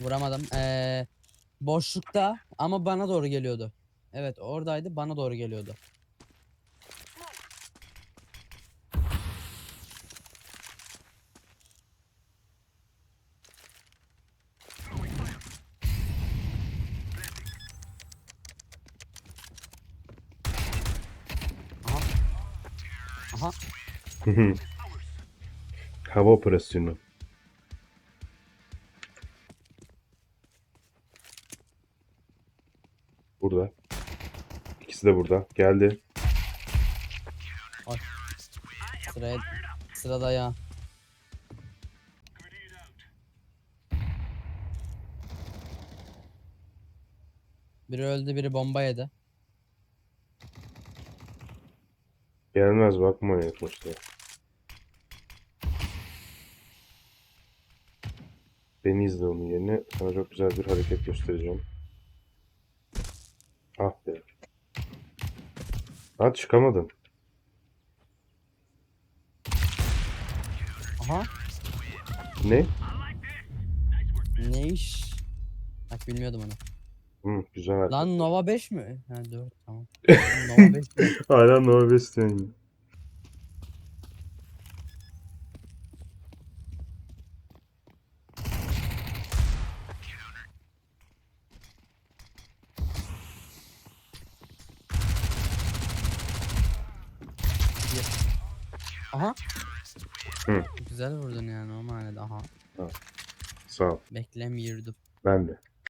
Vuramadım. Ee, boşlukta ama bana doğru geliyordu. Evet oradaydı bana doğru geliyordu. Aha. Aha. Hava operasyonu. Burada. İkisi de burada. Geldi. Sıraya, sırada ya. Biri öldü biri bomba yedi. Gelmez bakma maçta. Beni izle onun yerine. Sana çok güzel bir hareket göstereceğim. Ah be. Ha çıkamadın. Aha. Ne? Ne iş? Bak bilmiyordum onu. Hı, güzel. Lan Nova 5 mi? Ha 4 tamam. Nova 5 mi? Hala Nova West'ten. Aha. Hı. Güzel vurdun yani o manada aha. Sağ ol. Beklemiyordum. Ben de.